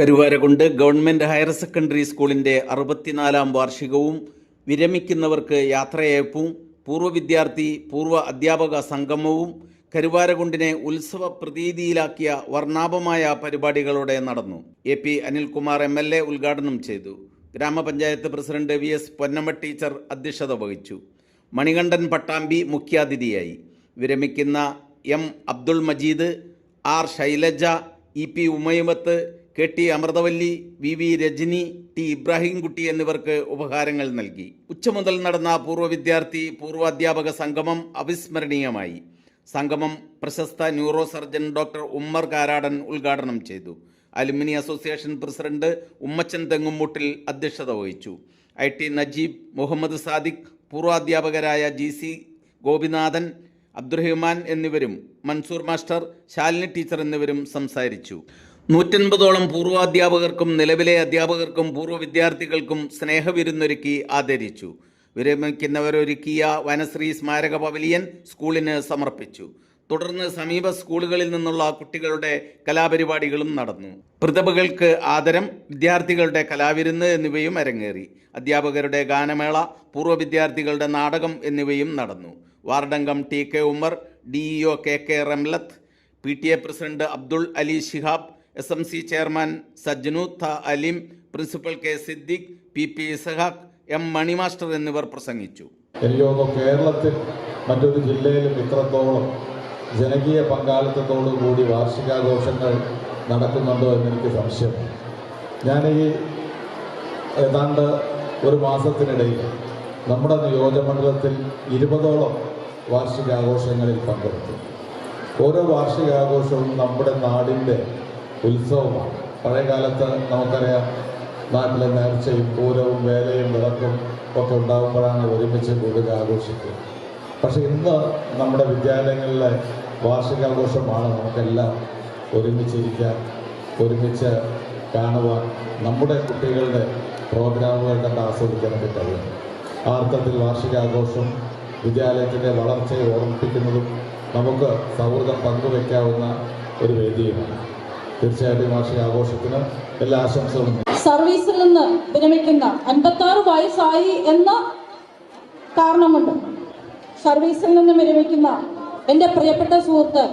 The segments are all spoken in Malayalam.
കരുവാരകുണ്ട് ഗവൺമെന്റ് ഹയർ സെക്കൻഡറി സ്കൂളിന്റെ അറുപത്തിനാലാം വാർഷികവും വിരമിക്കുന്നവർക്ക് യാത്രയയപ്പും പൂർവ വിദ്യാർത്ഥി പൂർവ അധ്യാപക സംഗമവും കരുവാരകുണ്ടിനെ ഉത്സവ പ്രതീതിയിലാക്കിയ വർണാഭമായ പരിപാടികളോടെ നടന്നു. A P Anilkumar M L A ഉദ്ഘാടനം ചെയ്തു. Grama panchayat president V S Ponnamma teacher അധ്യക്ഷത വഹിച്ചു. മണികണ്ഠൻ പട്ടാമ്പി മുഖ്യാതിഥിയായി. വിരമിക്കുന്ന M Abdul Majeed R Shailaja E P Umayamath K T Amruthavalli V V Rajani T Ibrahimkutty എന്നിവർക്ക് ഉപഹാരങ്ങൾ നൽകി. ഉച്ച മുതൽ നടന്ന പൂർവ വിദ്യാർത്ഥി പൂർവ അധ്യാപക സംഗമം അവിസ്മരണീയമായി. സംഗമം പ്രശസ്ത neuro surgeon doctor Ummer Karadan ഉദ്ഘാടനം ചെയ്തു. Alumni association president Ummachan Thengummoottil അധ്യക്ഷത വഹിച്ചു. ഐ ടി നജീബ് മുഹമ്മദ് സാദിഖ് പൂർവാധ്യാപകരായ ജി സി ഗോപിനാഥൻ അബ്ദുറഹിമാൻ എന്നിവരും മൻസൂർ മാസ്റ്റർ ശാലിനി ടീച്ചർ എന്നിവരും സംസാരിച്ചു. നൂറ്റൻപതോളം പൂർവാധ്യാപകർക്കും നിലവിലെ അധ്യാപകർക്കും പൂർവ വിദ്യാർത്ഥികൾക്കും സ്നേഹവിരുന്നൊരുക്കി ആദരിച്ചു. വിരമിക്കുന്നവരൊരുക്കിയ വനശ്രീ സ്മാരക പവലിയൻ സ്കൂളിന് സമർപ്പിച്ചു. തുടർന്ന് സമീപ സ്കൂളുകളിൽ നിന്നുള്ള കുട്ടികളുടെ കലാപരിപാടികളും നടന്നു. പ്രതിഭകൾക്ക് ആദരം വിദ്യാർത്ഥികളുടെ കലാവിരുന്ന് എന്നിവയും അരങ്ങേറി. അധ്യാപകരുടെ ഗാനമേള പൂർവ വിദ്യാർത്ഥികളുടെ നാടകം എന്നിവയും നടന്നു. വാർഡംഗം T K Umar D E O K K Ramlath P T A president Abdul Ali Shihab S M C chairman Sajnu ത Alim principal K Siddique P P Isahaq M Mani master എന്നിവർ പ്രസംഗിച്ചു. എനിക്ക് കേരളത്തിൽ മറ്റൊരു ജില്ലയിലും ഇത്രത്തോളം ജനകീയ പങ്കാളിത്തത്തോടു കൂടി വാർഷികാഘോഷങ്ങൾ നടക്കുന്നുണ്ടോ എന്നെനിക്ക് സംശയം. ഞാൻ ഈ ഏതാണ്ട് ഒരു മാസത്തിനിടയിൽ നമ്മുടെ നിയോജകമണ്ഡലത്തിൽ ഇരുപതോളം വാർഷികാഘോഷങ്ങളിൽ പങ്കെടുത്തു. ഓരോ വാർഷികാഘോഷവും നമ്മുടെ നാടിന്റെ ഉത്സവമാണ്. പഴയ കാലത്ത് നമുക്കറിയാം നാട്ടിലെ നേർച്ചയും പൂരവും വേലയും വിളക്കും ഒക്കെ ഉണ്ടാകുമ്പോഴാണ് ഒരുമിച്ച് കൂടുതൽ ആഘോഷിക്കുക. പക്ഷെ ഇന്ന് നമ്മുടെ വിദ്യാലയങ്ങളിലെ വാർഷികാഘോഷമാണ് നമുക്കെല്ലാം ഒരുമിച്ചിരിക്കാൻ ഒരുമിച്ച് കാണുവാൻ നമ്മുടെ കുട്ടികളുടെ പ്രോഗ്രാമുകൾ കണ്ട് ആസ്വദിക്കാനൊക്കെ കഴിയും ആ അർത്ഥത്തിൽ വാർഷികാഘോഷം വിദ്യാലയത്തിന്റെ വളർച്ചയെ ഓർമ്മിപ്പിക്കുന്നതും നമുക്ക് സൗഹൃദം പങ്കുവയ്ക്കാവുന്ന ഒരു വേദിയുമാണ്. തീർച്ചയായിട്ടും വാർഷിക ആഘോഷത്തിന് എല്ലാ ആശംസകളും. സർവീസിൽ നിന്ന് വിരമിക്കുന്ന അൻപത്തി ആറ് വയസ്സായി എന്ന കാരണമുണ്ട്. സർവീസിൽ നിന്ന് വിരമിക്കുന്ന എന്റെ പ്രിയപ്പെട്ട സുഹൃത്ത്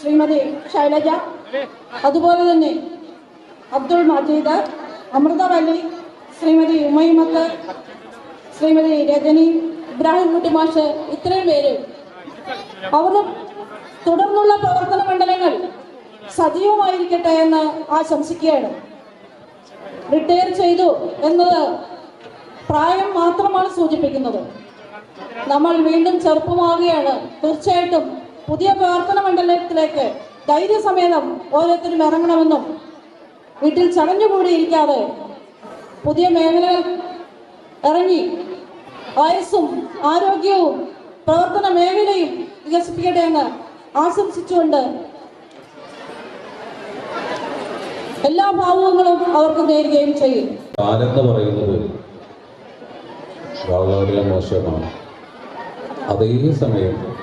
ശ്രീമതി ശൈലജ അതുപോലെ തന്നെ അബ്ദുൾ മജീദ് അമൃതവല്ലി ശ്രീമതി ഉമൈമത്ത് ശ്രീമതി രജനി ഇബ്രാഹിം കുട്ടി മാഷ് ഇത്രയും പേര്. അവരും തുടർന്നുള്ള പ്രവർത്തന മണ്ഡലങ്ങൾ സജീവമായിരിക്കട്ടെ എന്ന് ആശംസിക്കുകയാണ്. റിട്ടയർ ചെയ്തു എന്നത് പ്രായം മാത്രമാണ് സൂചിപ്പിക്കുന്നത്. നമ്മൾ വീണ്ടും ചെറുപ്പമാവുകയാണ്. തീർച്ചയായിട്ടും പുതിയ പ്രവർത്തന മണ്ഡലത്തിലേക്ക് ധൈര്യസമേതം ഓരോരുത്തരും ഇറങ്ങണമെന്നും വീട്ടിൽ ചടഞ്ഞുകൂടിയിരിക്കാതെ പുതിയ മേഖലകൾ ഇറങ്ങി വയസ്സും ആരോഗ്യവും പ്രവർത്തന മേഖലയും വികസിപ്പിക്കട്ടെ എന്ന് ആശംസിച്ചുകൊണ്ട് എല്ലാ ഭാവങ്ങളും അവർക്ക് നേരുകയും ചെയ്യും. കാലെന്ന് പറയുന്നത് വളരെ മോശമാണ്. അതേ സമയം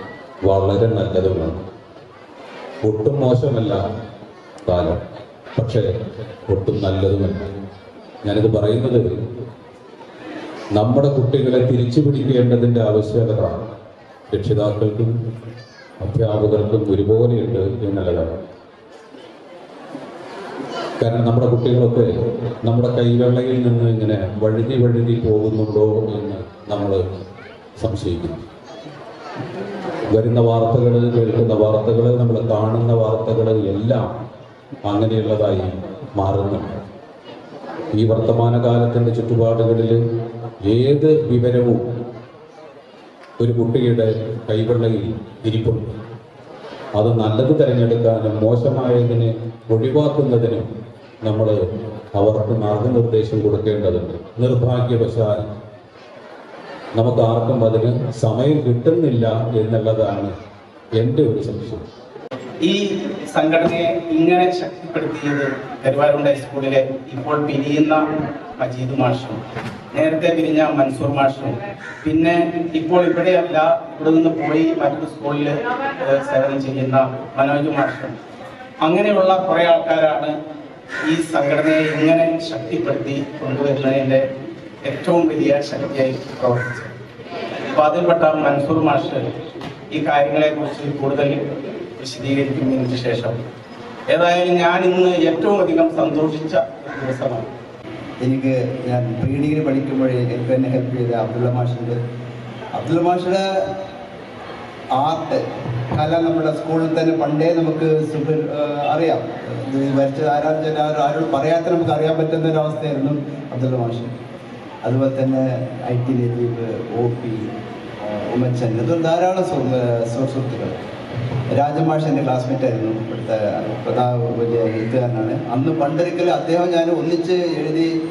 വളരെ നല്ലതുമാണ്. ഒട്ടും മോശമല്ല കാലം പക്ഷേ ഒട്ടും നല്ലതുമല്ല. ഞാനിത് പറയുന്നത് നമ്മുടെ കുട്ടികളെ തിരിച്ചു പിടിക്കേണ്ടതിന്റെ ആവശ്യകത രക്ഷിതാക്കൾക്കും അധ്യാപകർക്കും ഒരുപോലെയുണ്ട് എന്നുള്ളതാണ്. കാരണം നമ്മുടെ കുട്ടികളൊക്കെ നമ്മുടെ കൈവെള്ളയിൽ നിന്ന് ഇങ്ങനെ വഴുതി വഴുതി പോകുന്നുണ്ടോ എന്ന് നമ്മൾ സംശയിക്കുന്നു. വരുന്ന വാർത്തകൾ കേൾക്കുന്ന വാർത്തകൾ നമ്മൾ കാണുന്ന വാർത്തകൾ എല്ലാം അങ്ങനെയുള്ളതായി മാറുന്നുണ്ട്. ഈ വർത്തമാനകാലത്തിന്റെ ചുറ്റുപാടുകളിൽ ഏത് വിവരവും ഒരു കുട്ടിയുടെ കൈവെള്ളയിൽ ഇരിപ്പുണ്ട്. അത് നല്ലത് തിരഞ്ഞെടുക്കാനും മോശമായതിനെ ഒഴിവാക്കുന്നതിനും നമ്മൾ അവർക്ക് മാർഗനിർദ്ദേശം കൊടുക്കേണ്ടതുണ്ട്. നിർഭാഗ്യവശാൽ നമുക്ക് ആർക്കും അതിന് സമയം കിട്ടുന്നില്ല എന്നുള്ളതാണ് എന്റെ ഒരു സംശയം. ഈ സംഘടനയെ ഇങ്ങനെ ശക്തിപ്പെടുത്തിയത് കരുവാരുണ്ട ഹൈസ്കൂളിലെ ഇപ്പോൾ പിരിയുന്ന മജീദ് മാഷും നേരത്തെ പിരിഞ്ഞ മൻസൂർ മാഷും പിന്നെ ഇപ്പോൾ ഇവിടെയല്ല ഇവിടെ നിന്ന് പോയി മറ്റൊരു സ്കൂളിൽ സേവനം ചെയ്യുന്ന മനോജ് മാഷും. അങ്ങനെയുള്ള കുറെ ആൾക്കാരാണ് ഈ സംഘടനയെ എങ്ങനെ ശക്തിപ്പെടുത്തി കൊണ്ടുവരുന്നതിന്റെ ഏറ്റവും വലിയ ശക്തിയായി പ്രവർത്തിച്ചത് അപ്പോൾ അതിൽപ്പെട്ട മൻസൂർ മാഷ് ഈ കാര്യങ്ങളെക്കുറിച്ച് കൂടുതൽ വിശദീകരിക്കുന്നതിന് ശേഷം ഏതായാലും ഞാൻ ഇന്ന് ഏറ്റവും അധികം സന്തോഷിച്ച ദിവസമാണ്. എനിക്ക് ഞാൻ പ്രീ പഠിക്കുമ്പോഴേ എനിക്ക് എന്നെ ഹെൽപ്പ് ചെയ്ത അബ്ദുള്ള മാഷിന്റെ അബ്ദുള്ള മാഷിയുടെ ആർട്ട് കല നമ്മുടെ സ്കൂളിൽ തന്നെ പണ്ടേ നമുക്ക് സുഖ അറിയാം. വരച്ചത് ആരാന്ന് ആരും ആരോട് പറയാത്ത നമുക്ക് അറിയാൻ പറ്റുന്ന ഒരു അവസ്ഥയായിരുന്നു അബ്ദുള്ള മാഷ്. അതുപോലെ തന്നെ I T Latheef O P Ummachan ഇത് ധാരാളം സുഹൃ- സുഹൃത്തുക്കൾ. രാജമാഷ് എന്റെ ക്ലാസ്മേറ്റ് ആയിരുന്നു. ഇവിടുത്തെ പ്രധാന വലിയ എഴുത്തുകാരനാണ്. അന്ന് പണ്ടൊരിക്കൽ അദ്ദേഹം ഞാൻ ഒന്നിച്ച് എഴുതി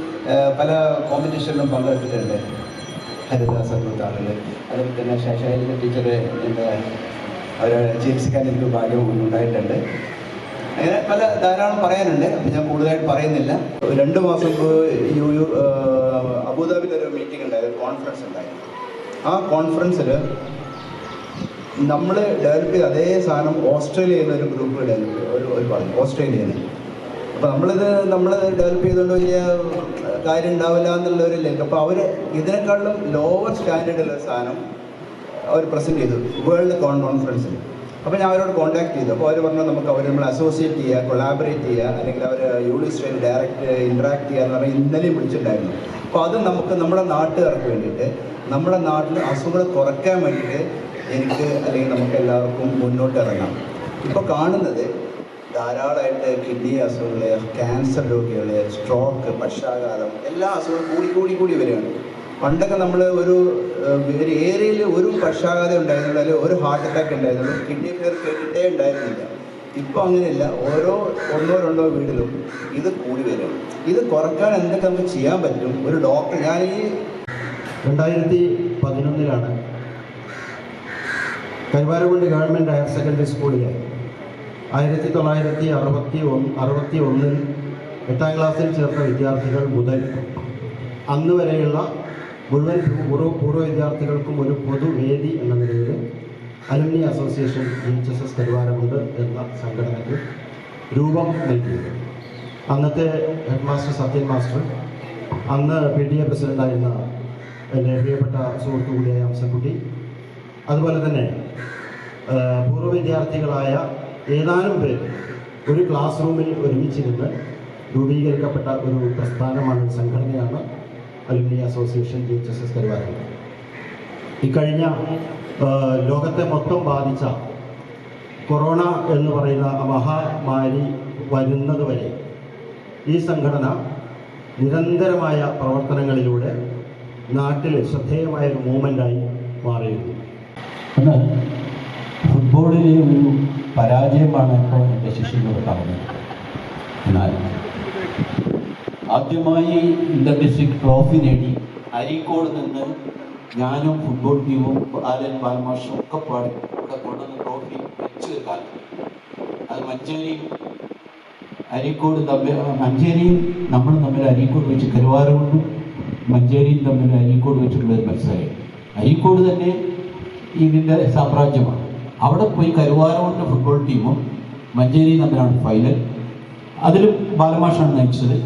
പല കോമ്പറ്റീഷനിലും പങ്കെടുത്തിട്ടുണ്ട്. ഹരിദാസ് ആളുകൾ അതുപോലെ തന്നെ ശൈലജ ടീച്ചർ എന്റെ അവരെ ചികിത്സിക്കാൻ എനിക്ക് ഭാഗ്യം ഉണ്ടായിട്ടുണ്ട്. അങ്ങനെ പല ധാരാളം പറയാനുണ്ട് അപ്പം ഞാൻ കൂടുതലായിട്ട് പറയുന്നില്ല. രണ്ട് മാസം യു യു അബുദാബിയിൽ ഒരു മീറ്റിംഗ് ഉണ്ടായിരുന്നു കോൺഫറൻസ് ഉണ്ടായിരുന്നു. ആ കോൺഫറൻസിൽ നമ്മൾ ഡെവലപ്പ് ചെയ്ത അതേ സാധനം ഓസ്ട്രേലിയയിൽ ഒരു ഗ്രൂപ്പ് ഡെവലപ്പ് ഒരു ഒരു പറഞ്ഞു ഓസ്ട്രേലിയയിൽ അപ്പോൾ നമ്മളിത് നമ്മൾ ഡെവലപ്പ് ചെയ്തുകൊണ്ട് വലിയ കാര്യം ഉണ്ടാവില്ല എന്നുള്ള ഒരു ലിങ്ക് അപ്പോൾ അവർ ഇതിനേക്കാളും ലോവർ സ്റ്റാൻഡേർഡുള്ള സാധനം അവർ പ്രസന്റ് ചെയ്തു. വേൾഡ് കോൺഫറൻസിൽ അപ്പോൾ ഞാൻ അവരോട് കോൺടാക്ട് ചെയ്തു. അപ്പോൾ അവർ പറഞ്ഞു നമുക്ക് അവർ നമ്മൾ അസോസിയേറ്റ് ചെയ്യുക കൊളാബറേറ്റ് ചെയ്യുക അല്ലെങ്കിൽ അവർ യൂണിവേഴ്സിറ്റിയിൽ ഡയറക്റ്റ് ഇൻട്രാക്ട് ചെയ്യുക എന്ന് പറഞ്ഞാൽ ഇന്നലെയും വിളിച്ചിട്ടുണ്ടായിരുന്നു. അപ്പോൾ അത് നമുക്ക് നമ്മുടെ നാട്ടുകാർക്ക് വേണ്ടിയിട്ട് നമ്മുടെ നാട്ടിൽ അസുഖങ്ങൾ കുറയ്ക്കാൻ വേണ്ടിയിട്ട് എനിക്ക് അല്ലെങ്കിൽ നമുക്ക് എല്ലാവർക്കും മുന്നോട്ട് ഇറങ്ങാം. ഇപ്പോൾ കാണുന്നത് ധാരാളമായിട്ട് കിഡ്നി അസുഖങ്ങൾ ക്യാൻസർ രോഗികൾ സ്ട്രോക്ക് പക്ഷാഘാതം എല്ലാ അസുഖങ്ങളും കൂടി കൂടി കൂടി വരികയാണ്. പണ്ടൊക്കെ നമ്മൾ ഒരു ഒരു ഏരിയയിൽ ഒരു പക്ഷാഘാതം ഉണ്ടായിരുന്നുള്ളൂ അല്ലെങ്കിൽ ഒരു ഹാർട്ട് അറ്റാക്ക് ഉണ്ടായിരുന്നുള്ളൂ കിഡ്നി ഫെയർ കേട്ടിട്ടേ ഉണ്ടായിരുന്നില്ല. ഇപ്പോൾ അങ്ങനെയല്ല ഓരോ ഒന്നോ രണ്ടോ വീട്ടിലും ഇത് കൂടി വരും. ഇത് കുറയ്ക്കാൻ എന്തൊക്കെ നമുക്ക് ചെയ്യാൻ പറ്റും? ഒരു ഡോക്ടർ ഞാൻ ഈ രണ്ടായിരത്തി പതിനൊന്നിലാണ് കരുവാരക്കുണ്ട് ഗവൺമെന്റ് ഹയർ സെക്കൻഡറി സ്കൂളിൽ ആയിരത്തി തൊള്ളായിരത്തി അറുപത്തി ഒന്ന് അറുപത്തി ഒന്നിൽ എട്ടാം ക്ലാസ്സിൽ ചേർത്ത വിദ്യാർത്ഥികൾ മുതൽ അന്ന് വരെയുള്ള മുഴുവൻ ഓരോ പൂർവ വിദ്യാർത്ഥികൾക്കും ഒരു പൊതുവേദി എന്ന നിലയിൽ alumni association H S S Karuvaramund എന്ന സംഘടനയ്ക്ക് രൂപം നൽകിയത്. അന്നത്തെ ഹെഡ് മാസ്റ്റർ സത്യൻ മാസ്റ്റർ അന്ന് പി ടി എ പ്രസിഡന്റായിരുന്ന എന്റെ പ്രിയപ്പെട്ട സുഹൃത്തു കൂടിയായ അംസക്കുട്ടി അതുപോലെ തന്നെ പൂർവ വിദ്യാർത്ഥികളായ ഏതാനും പേര് ഒരു ക്ലാസ് റൂമിൽ ഒരുമിച്ചിരുന്ന് രൂപീകരിക്കപ്പെട്ട ഒരു പ്രസ്ഥാനമാണ് സംഘടനയാണ് alumni association chief justice Karuvaram ഇക്കഴിഞ്ഞ ലോകത്തെ മൊത്തം ബാധിച്ച കൊറോണ എന്ന് പറയുന്ന മഹാമാരി വരുന്നത് വരെ ഈ സംഘടന നിരന്തരമായ പ്രവർത്തനങ്ങളിലൂടെ നാട്ടിൽ ശ്രദ്ധേയമായ ഒരു മൂവ്മെന്റായി മാറിയിരുന്നു. എന്നാൽ ഫുട്ബോളിലെ ഒരു പരാജയമാണ് ഇപ്പോൾ എന്റെ ശിഷ്യനോട് പറഞ്ഞത്. എന്നാൽ ആദ്യമായി ഇന്റർ ഡിസ്ട്രിക്ട് ട്രോഫി നേടി. അരീക്കോട് നിന്ന് ഞാനും ഫുട്ബോൾ ടീമും ആലൻ ബാൽമാഷും ഒക്കെ പാടി ഒക്കെ കൊണ്ടുവന്ന ട്രോഫി വെച്ച് കാലം അത് മഞ്ചേരി അരീക്കോട് തമ്മിൽ മഞ്ചേരിയും നമ്മൾ തമ്മിൽ അരീക്കോട് വെച്ച് കരുവാരകൊണ്ടും മഞ്ചേരിയും തമ്മിൽ അരീക്കോട് വെച്ചിട്ടുള്ള ഒരു മത്സരം. അരീക്കോട് തന്നെ ഇതിന്റെ സാമ്രാജ്യമാണ്. അവിടെ പോയി കരുവാരമുണ്ട് ഫുട്ബോൾ ടീമും മഞ്ചേരി തമ്മിലാണ് ഫൈനൽ അതിലും ബാലമാഷാണ് നയിച്ചത്.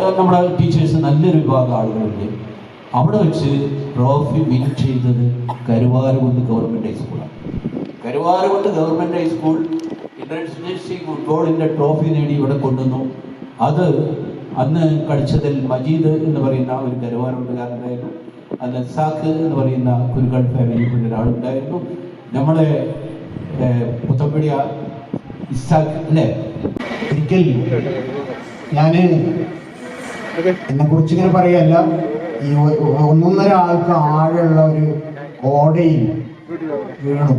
നമ്മുടെ ടീച്ചേഴ്സ് നല്ലൊരു വിഭാഗം ആളുകളുണ്ട്. അവിടെ വെച്ച് ട്രോഫി വിൻ ചെയ്തത് Karuvarakundu government ഹൈസ്കൂളാണ്. Karuvarakundu government high school international ഫുട്ബോളിന്റെ ട്രോഫി നേടി ഇവിടെ കൊണ്ടുവന്നു. അത് അന്ന് കളിച്ചതിൽ മജീദ് എന്ന് പറയുന്ന ഒരു കരുവാരുണ്ടുകാരനായിരുന്നു അന്ന് സാഖ് എന്ന് പറയുന്ന കുരുകൾ ഫാമിലിയിൽ ഒരാളുണ്ടായിരുന്നു. നമ്മളെ പുത്തപ്പിടിയ ഇസാഖ് അല്ലേ? ഞാൻ എന്നെ കുറിച്ച് ഇങ്ങനെ പറയല്ല. ഈ ഒന്നൊന്നര ആൾക്ക് ആഴമുള്ള ഒരു ഓടയിൽ വീണു.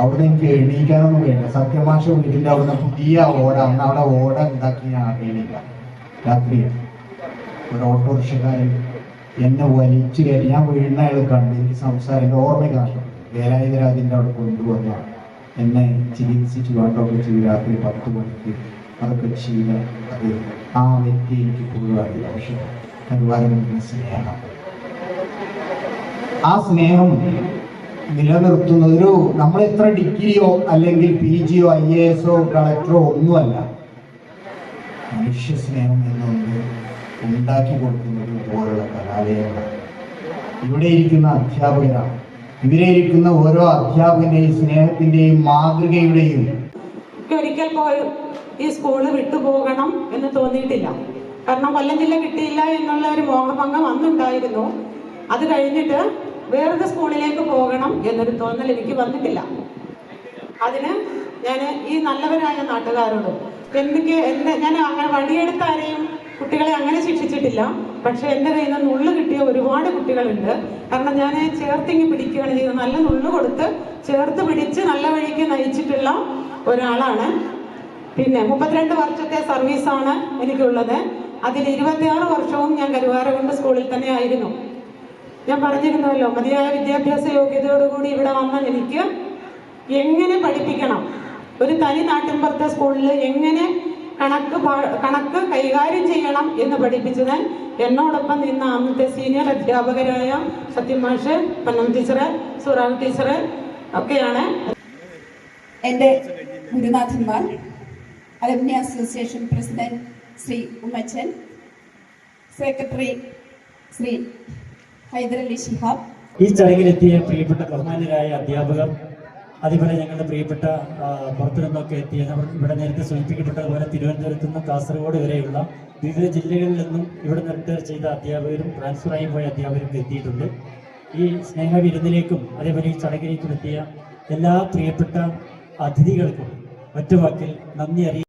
അവിടെ എനിക്ക് എണീക്കാനൊന്നും വേണ്ട സത്യമാഷ വീട്ടിന്റെ അവിടെ പുതിയ ഓട. അന്ന് അവിടെ ഓട ഉണ്ടാക്കി ഞാൻ അറിയണില്ല രാത്രി ഒരു ഓട്ടോറിക്ഷക്കാരൻ എന്നെ വലിച്ചു കയറി ഞാൻ വീഴുന്ന അയാൾ കണ്ട് എനിക്ക് സംസാരം എന്റെ ഓർമ്മ നഷ്ടപ്പെട്ടു. വേലായുധരാജിന്റെ അവിടെ കൊണ്ടുവന്ന എന്നെ ചികിത്സിച്ച് വേണ്ടൊക്കെ ചെയ്ത്. രാത്രി പത്ത് മണിക്ക് അതൊക്കെ ചെയ്ത അത് ആ വ്യക്തി എനിക്ക് ഇപ്പോഴും അറിയില്ല പക്ഷെ സ്നേഹം. ആ സ്നേഹം നിലനിർത്തുന്നത് ഒരു നമ്മൾ എത്ര ഡിഗ്രിയോ അല്ലെങ്കിൽ പി ജിയോ ഐ എ എസോ കളക്ടറോ ഒന്നുമല്ല. മനുഷ്യ സ്നേഹം എന്നൊന്ന് ഉണ്ടാക്കി കൊടുക്കുന്നത് പോലുള്ള കലാലയങ്ങളാണ്. ഇവിടെ ഇരിക്കുന്ന അധ്യാപകരാണ്. ഇവിടെ ഇരിക്കുന്ന ഓരോ അധ്യാപകന്റെയും സ്നേഹത്തിന്റെയും മാതൃകയുടെയും ഒരിക്കൽ പോലും ഈ സ്കൂൾ വിട്ടുപോകണം എന്ന് തോന്നിയിട്ടില്ല. കാരണം കൊല്ലം ജില്ല കിട്ടിയില്ല എന്നുള്ള ഒരു മോഹഭംഗം അന്നുണ്ടായിരുന്നു. അത് കഴിഞ്ഞിട്ട് വേറൊരു സ്കൂളിലേക്ക് പോകണം എന്നൊരു തോന്നൽ എനിക്ക് വന്നിട്ടില്ല. അതിന് ഞാൻ ഈ നല്ലവരായ നാട്ടുകാരോട് എനിക്ക് എന്റെ ഞാൻ അങ്ങനെ വഴിയെടുത്ത ആരെയും കുട്ടികളെ അങ്ങനെ ശിക്ഷിച്ചിട്ടില്ല. പക്ഷെ എന്റെ കയ്യിൽ നിന്ന് നുള്ളു കിട്ടിയ ഒരുപാട് കുട്ടികളുണ്ട്. കാരണം ഞാൻ ചേർത്തിങ്ങി പിടിക്കുകയാണ് ചെയ്യുന്നത് നല്ല നുള്ളു കൊടുത്ത് ചേർത്ത് പിടിച്ച് നല്ല വഴിക്ക് നയിച്ചിട്ടുള്ള ഒരാളാണ് പിന്നെ മുപ്പത്തിരണ്ട് വർഷത്തെ സർവീസാണ് എനിക്കുള്ളത്. അതിൽ ഇരുപത്തിയാറ് വർഷവും ഞാൻ കരുവാരകുണ്ട് സ്കൂളിൽ തന്നെ ആയിരുന്നു. ഞാൻ പറഞ്ഞിരുന്നല്ലോ മതിയായ വിദ്യാഭ്യാസ യോഗ്യതയോടുകൂടി ഇവിടെ വന്ന എനിക്ക് എങ്ങനെ പഠിപ്പിക്കണം? ഒരു തനി നാട്ടിൻപുറത്തെ സ്കൂളിൽ എങ്ങനെ കണക്ക് കണക്ക് കൈകാര്യം ചെയ്യണം എന്ന് പഠിപ്പിച്ചത് എന്നോടൊപ്പം നിന്ന അന്നത്തെ സീനിയർ അധ്യാപകരായ സത്യം മാഷ് പന്നം ടീച്ചറ് സുറാവ് ടീച്ചറ് ഒക്കെയാണ്. എന്റെ ഗുരുനാഥന്മാർ alumni association president Shri Ummachan secretary Shri Hyderali Shihab ഈ ചടങ്ങിലെത്തിയ പ്രിയപ്പെട്ട ബഹുമാനരായ അധ്യാപകർ അതുപോലെ ഞങ്ങളുടെ പ്രിയപ്പെട്ട പുറത്തു നിന്നൊക്കെ എത്തിയ ഇവിടെ നേരത്തെ സൂചിപ്പിക്കപ്പെട്ടതുപോലെ തിരുവനന്തപുരത്ത് നിന്നും കാസർഗോഡ് വരെയുള്ള വിവിധ ജില്ലകളിൽ നിന്നും ഇവിടെ റിട്ടയർ ചെയ്ത അധ്യാപകരും ട്രാൻസ്ഫറായി പോയ അധ്യാപകരും എത്തിയിട്ടുണ്ട്. ഈ സ്നേഹ വിരുന്നിലേക്കും അതേപോലെ ഈ ചടങ്ങിലേക്കും എത്തിയ എല്ലാ പ്രിയപ്പെട്ട അതിഥികൾക്കും ഒറ്റവാക്കിൽ നന്ദി അറിയിക്കും